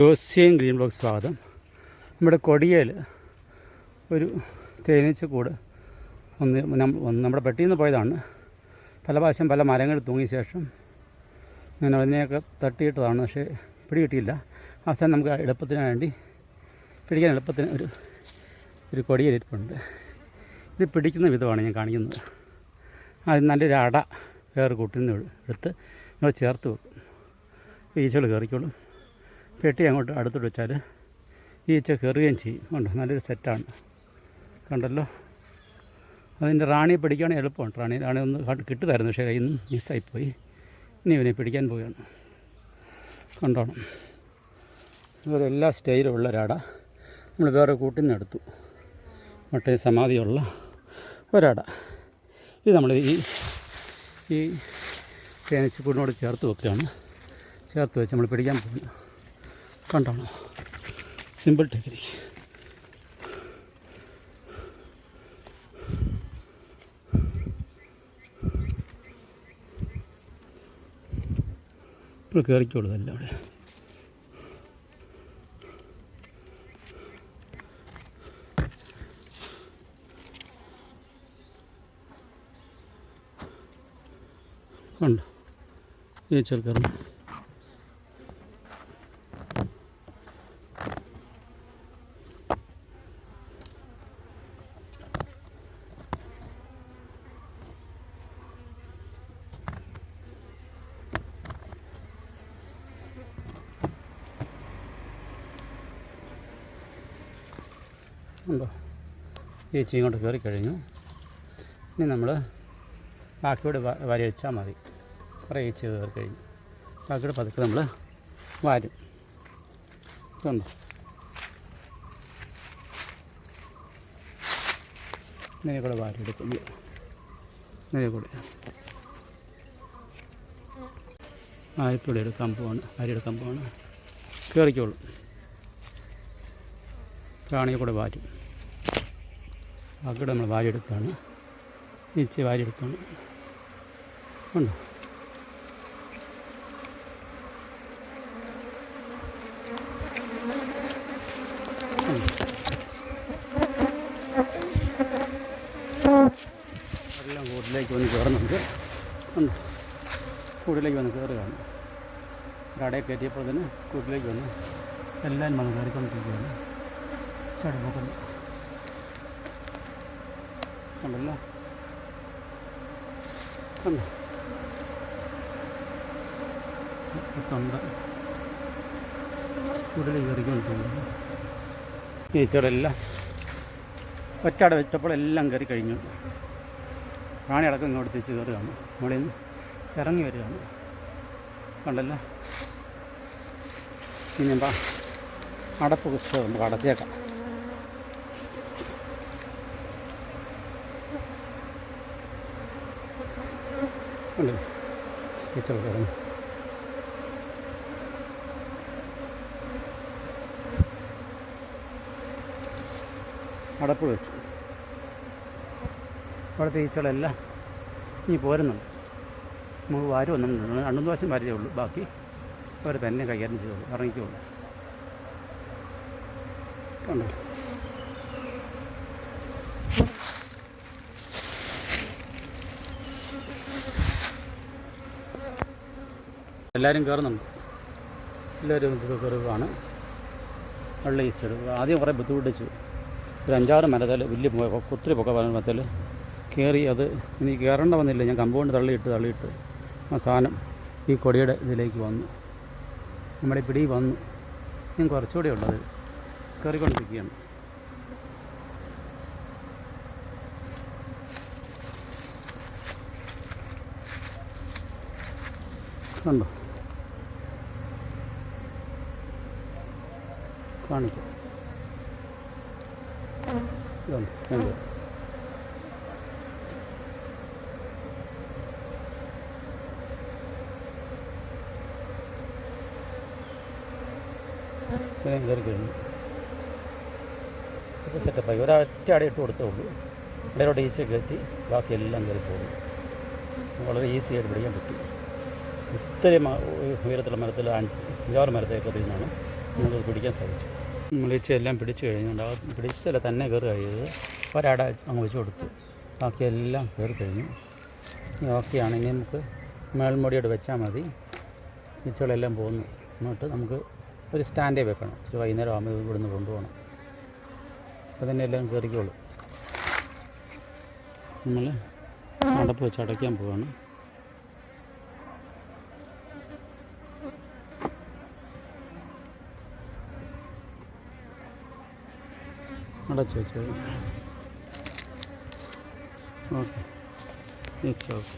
ജോസ്യൻ green block സ്വാഗതം. നമ്മുടെ കൊടിയേൽ ഒരു തേനീച്ചക്കൂട് ഒന്ന് നമ്മുടെ പെട്ടിയിൽ നിന്ന് പോയതാണ്. പല പ്രാവശ്യം പല മരങ്ങൾ തൂങ്ങിയ ശേഷം ഞാൻ അതിനെയൊക്കെ തട്ടിയിട്ടതാണ് പക്ഷേ പിടികിട്ടിയില്ല. അവസാനം നമുക്ക് എളുപ്പത്തിന് വേണ്ടി പിടിക്കാൻ എളുപ്പത്തിന് ഒരു ഒരു കൊടിയേലിരിപ്പുണ്ട് ഇത് പിടിക്കുന്ന വിധമാണ് ഞാൻ കാണിക്കുന്നത്. അത് നല്ലൊരു അട വേറെ കൂട്ടിൽ നിന്ന് എടുത്ത് നമ്മൾ ചേർത്ത് വെക്കും. ഈച്ചകൾ കയറിക്കോളും. പെട്ടി അങ്ങോട്ട് അടുത്തോട്ട് വെച്ചാൽ ഈച്ച കയറുകയും ചെയ്യും. കണ്ടോ? നല്ലൊരു സെറ്റാണ്. കണ്ടല്ലോ? അതിന്റെ റാണിയെ പിടിക്കുകയാണെങ്കിൽ എളുപ്പമാണ്. റാണി റാണി ഒന്ന് കിട്ടുമായിരുന്നു പക്ഷേ കയ്യിൽ നിന്ന് മിസ്സായിപ്പോയി. ഇനി ഇവനെ പിടിക്കാൻ പോവുകയാണ്. കണ്ടോണം. അതുപോലെ എല്ലാ സ്റ്റൈലും ഉള്ള ഒരാട. നമ്മൾ വേറെ കൂട്ടിൽ നിന്ന് എടുത്തു. മറ്റേ സമാധിയുള്ള ഒരാട. ഇത് നമ്മൾ ഈ ഈ തേനച്ചിക്കൂടിനോട് ചേർത്ത് വെക്കുകയാണ്. ചേർത്ത് വെച്ച് നമ്മൾ പിടിക്കാൻ പോകുന്നു കണ്ടോണോ. സിമ്പിൾ ടെക്നിക്ക് ഇപ്പോൾ കയറിക്കോളൂ എല്ലാം അവിടെ. കണ്ടോ? ഈ ചെറുക്കറും ഉണ്ടോ? ഈച്ച ഇങ്ങോട്ട് കയറി കഴിഞ്ഞു. ഇനി നമ്മൾ ബാക്കിയോട് വരി വെച്ചാൽ മതി. കുറേ ഈച്ച കയറി കഴിഞ്ഞു. ബാക്കിയോട് പതുക്കെ നമ്മൾ വാരും. ഇതുണ്ടോ? ഇതിനെ കൂടെ വാരി ഇങ്ങനെ. കൂടെ. ആയിക്കൂടെ എടുക്കാൻ പോവാണ്. വാരി എടുക്കാൻ പോവാണ്. കയറിക്കോളും. പ്രാണിയെ കൂടെ വാരും. ബാക്കിയുടെ നമ്മൾ വാരിയെടുക്കുകയാണ് ഈച്ച വാരിയെടുക്കുകയാണ് ഉണ്ടോ? എല്ലാം കൂട്ടിലേക്ക് വന്ന് കയറുന്നുണ്ട്. ഉണ്ട്? കൂട്ടിലേക്ക് വന്ന് കയറുകയാണ്. കടയിൽ കയറ്റിയപ്പോൾ തന്നെ കൂട്ടിലേക്ക് വന്ന് എല്ലാം വന്ന് കയറിക്കൊണ്ടിരിക്കുകയാണ്. ചടുമുക്കുന്നു കണ്ടല്ലോ കണ്ടോ തൊണ്ട വെച്ചപ്പോൾ എല്ലാം കയറി കഴിഞ്ഞു. പ്രാണി അടക്കം ഇങ്ങോട്ട് തിരിച്ച് കയറുകയാണ്. മുകളിൽ നിന്ന് ഇറങ്ങി വരികയാണ്. കണ്ടല്ലോ ഇനി എന്താ അടപ്പ് കുറിച്ച് നമുക്ക് അടച്ചേക്കാം. ഉണ്ട് ടീച്ചർ കിടന്നു അടപ്പ് വെച്ചു. അവിടെ ഈച്ചകളെല്ലാം ഇനി പോരുന്നുണ്ട്. നമുക്ക് വാരി വന്നിട്ടുണ്ട്. രണ്ടു ദിവസം വരതേ ഉള്ളൂ. ബാക്കി അവർ തന്നെ കൈകാര്യം ചെയ്തോളൂ. ഇറങ്ങിക്കോളൂ. കണ്ടോ? എല്ലാവരും കയറുന്നുണ്ട്. എല്ലാവരും ഇത് കയറുകയാണ് വെള്ളം ഈസ്റ്റ് എടുക്കുക ആദ്യം കുറേ ബുദ്ധിമുട്ടിച്ചു. ഒരു അഞ്ചാറ് മരത്തിൽ വലിയ ഒത്തിരി പൊക്ക മരത്തിൽ കയറി അത് ഇനി കയറേണ്ട വന്നില്ല. ഞാൻ കമ്പൗണ്ട് തള്ളിയിട്ട് തള്ളിയിട്ട് ആ സാധനം ഈ കൊടിയുടെ ഇതിലേക്ക് വന്നു. നമ്മുടെ പിടി വന്നു. ഞാൻ കുറച്ചുകൂടെ ഉള്ളത് കയറിക്കൊണ്ടിരിക്കുകയാണ്. കണ്ടോ? കാണിക്കാം. ഇത്രയും കയറി കഴിഞ്ഞു ഇപ്പോൾ സെറ്റപ്പായി ഒരൊറ്റ അടി ഇട്ട് കൊടുത്തേ ഉള്ളൂ. ഈസി കയറ്റി ബാക്കി എല്ലാം കയറി പോകും. വളരെ ഈസി ആയിട്ട് പിടിക്കാൻ പറ്റും. ഇത്രയും ഉയരത്തിലുള്ള മരത്തിൽ അഞ്ച് അഞ്ചാറ് മരത്തേക്ക് നിന്നാണ് നമുക്ക് പിടിക്കാൻ സാധിച്ചു മുളിച്ചെല്ലാം പിടിച്ചു കഴിഞ്ഞുകൊണ്ട് ആ പിടിച്ചല്ല തന്നെ കയറി കഴിയത് ഒരാട അങ്ങ് വെച്ച് കൊടുത്തു. ബാക്കിയെല്ലാം കയറി കഴിഞ്ഞു. ഇനി ഓക്കെ ആണെങ്കിൽ നമുക്ക് മേൽമുടിയോട് വെച്ചാൽ മതി. ഈച്ചകളെല്ലാം പോകുന്നു. എന്നിട്ട് നമുക്ക് ഒരു സ്റ്റാൻഡേ വെക്കണം. ഇച്ചിരി വൈകുന്നേരം ആകുമ്പോൾ ഇവിടുന്ന് കൊണ്ടുപോകണം. അപ്പോൾ തന്നെ എല്ലാം കയറിക്കോളും. നമ്മൾ അടപ്പ് വെച്ച് അടയ്ക്കാൻ പോവാണ്. அடைச்சி வச்சது ஓகே. It's okay